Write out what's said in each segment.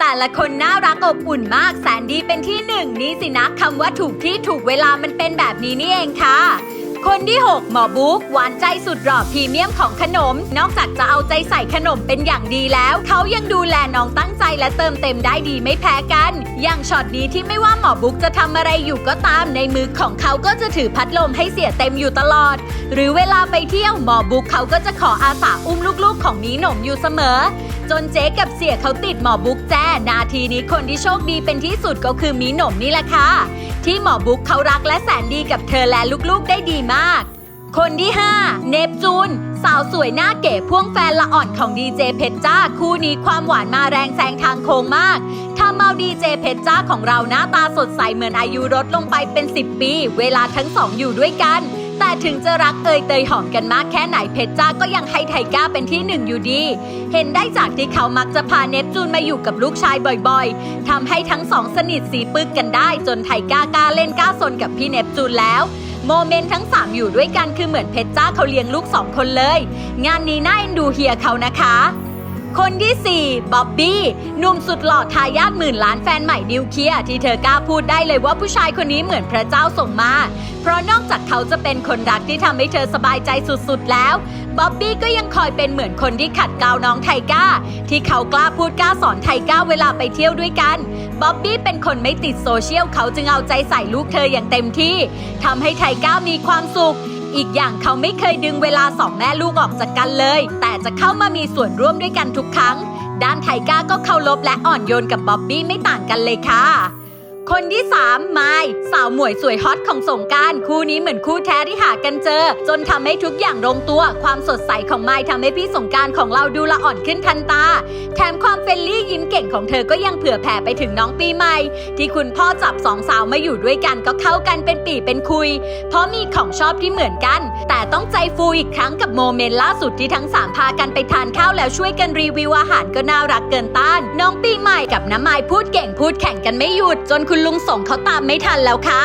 แต่ละคนน่ารักอบอุ่นมากแสนดีเป็นที่หนึ่งนี่สินะคำว่าถูกที่ถูกเวลามันเป็นแบบนี้นี่เองค่ะ คนที่ 6 หมอบุ๊กหวานใจสุดหล่อพรีเมียมของขนม นอกจากจะเอาใจใส่ขนมเป็นอย่างดีแล้ว เขายังดูแลน้องตั้งใจและเติมเต็มได้ดีไม่แพ้กัน อย่างช็อตนี้ที่ไม่ว่าหมอบุ๊กจะทำอะไรอยู่ก็ตามในมือของเขาก็จะถือพัดลมให้เสียเต็มอยู่ตลอด หรือเวลาไปเที่ยวหมอบุ๊กเขาก็จะขออาสาอุ้มลูกๆ ของมีหนมอยู่เสมอ จนเจ๊กับเสียเขาติดหมอบุ๊กแจ้นาทีนี้คนที่โชคดีเป็นที่สุดก็คือมีหนมนี่แหละค่ะ ที่หมอบุ๊กเขารักและแสนดีกับเธอและลูกๆได้ดีมาก คนที่ 5 เนปจูน สาวสวยหน้าเก๋พ่วงแฟนละอ่อนของดีเจเพชรจ้า คู่นี้ความหวานมาแรงแซงทางโค้งมากทำเอาดีเจเพชรจ้าของเราหน้าตาสดใสเหมือนอายุลดลงไปเป็น 10 ปี เวลาทั้งสองอยู่ด้วยกัน แต่ถึงจะรักเอ่ยเตยหอมกันมากแค่ไหนเพชรจ้าก็ยังให้ไทก้าเป็นที่หนึ่งอยู่ดี เห็นได้จากที่เขามักจะพาเนปจูนมาอยู่กับลูกชายบ่อยๆทำให้ทั้งสองสนิทสีปึกกันได้ จนไทก้ากล้าเล่นกล้าซนกับพี่เนปจูนแล้วโมเมนต์ทั้ง 3 อยู่ด้วยกันคือเหมือนเพชรจ้าเขาเลี้ยงลูก2คนเลย งานนี้น่าเอ็นดูเฮียเขานะคะ คนที่ 4 บ๊อบบี้หนุ่มสุดหล่อทายาทหมื่นล้านแฟนใหม่นิวเคลียร์ที่เธอกล้าพูดได้เลยว่าผู้ชายคนนี้เหมือนพระเจ้าส่งมา เพราะนอกจากเขาจะเป็นคนรักที่ทำให้เธอสบายใจสุดๆแล้วบ๊อบบี้ก็ยังคอยเป็นเหมือนคนที่ขัดเกลาน้องไทก้า ที่เขากล้าพูดกล้าสอนไทก้าเวลาไปเที่ยวด้วยกันบ๊อบบี้เป็นคนไม่ติดโซเชียลเขาจึงเอาใจใส่ลูกเธออย่างเต็มที่ทำให้ไทก้ามีความสุข อีกอย่างเขาไม่เคยดึงเวลาสองแม่ลูกออกจากกันเลย แต่จะเข้ามามีส่วนร่วมด้วยกันทุกครั้ง ด้านไทก้าก็เคารพและอ่อนโยนกับบ๊อบบี้ไม่ต่างกันเลยค่ะ คนที่3ไมายสาวหมวยสวยฮอตของสงการคู่นี้เหมือนคู่แท้ที่หากันเจอ จนทำให้ทุกอย่างลงตัว ความสดใสของไมายทำให้พี่สงการของเราดูละอ่อนขึ้นทันตา แถมความเฟรนลี่ยิ้มเก่งของเธอก็ยังเผื่อแผ่ไปถึงน้องปีใหม่ ที่คุณพ่อจับสองสาวมาอยู่ด้วยกันก็เข้ากันเป็นปีเป็นคุย เพราะมีของชอบที่เหมือนกัน แต่ต้องใจฟูอีกครั้งกับโมเมนต์ล่าสุดที่ทั้งสามพากันไปทานข้าวแล้วช่วยกันรีวิวอาหารก็น่ารักเกินต้าน น้องปีใหม่กับน้ำไม้พูดเก่งพูดแข่งกันไม่หยุดจนคุณุณลุงส่งเขาตามไม่ทันแล้วค่ะ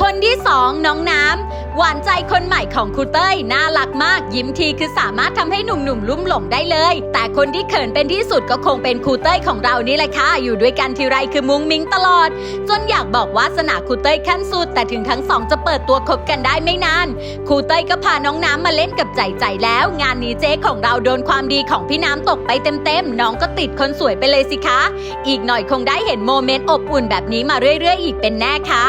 คนที่สองน้องน้ำ หวานใจคนใหม่ของครูเต้ยน่ารักมาก ยิ้มทีคือสามารถทำให้หนุ่มๆลุ่มหลงได้เลย แต่คนที่เขินเป็นที่สุดก็คงเป็นครูเต้ยของเรานี่แหละค่ะอยู่ด้วยกันทีไรคือมุ้งมิ้งตลอด จนอยากบอกว่าสนาครูเต้ยขั้นสุด แต่ถึงทั้งสองจะเปิดตัวคบกันได้ไม่นานครูเต้ยก็พาน้องน้ำมาเล่นกับใจใจแล้ว งานนี้เจ๊ของเราโดนความดีของพี่น้ำตกไปเต็มๆน้องก็ติดคนสวยไปเลยสิคะ อีกหน่อยคงได้เห็นโมเมนต์อบอุ่นแบบนี้มาเรื่อย ๆ อีกเป็นแน่ค่ะ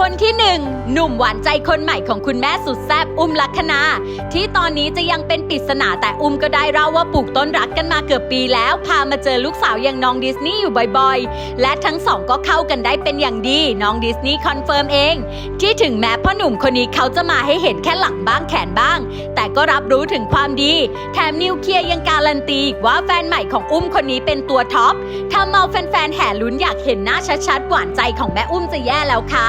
คนที่หนึ่งหนุ่มหวานใจคนใหม่ของคุณแม่สุดแซบอุ้มลักษณาที่ตอนนี้จะยังเป็นปริศนาแต่อุ้มก็ได้เล่าว่าปลูกต้นรักกันมาเกือบปีแล้ว พามาเจอลูกสาวอย่างน้องดิสนีย์อยู่บ่อยๆ และทั้งสองก็เข้ากันได้เป็นอย่างดี น้องดิสนีย์คอนเฟิร์มเอง ที่ถึงแม้พ่อหนุ่มคนนี้เขาจะมาให้เห็นแค่หลังบ้างแขนบ้าง แต่ก็รับรู้ถึงความดี แถมนิวเคลียร์ยังการันตีว่าแฟนใหม่ของอุ้มคนนี้เป็นตัวท็อปทำเอาแฟนๆแห่ลุ้นอยากเห็นหน้าชัดๆหวานใจของแม่อุ้มจะแย่แล้วค่ะ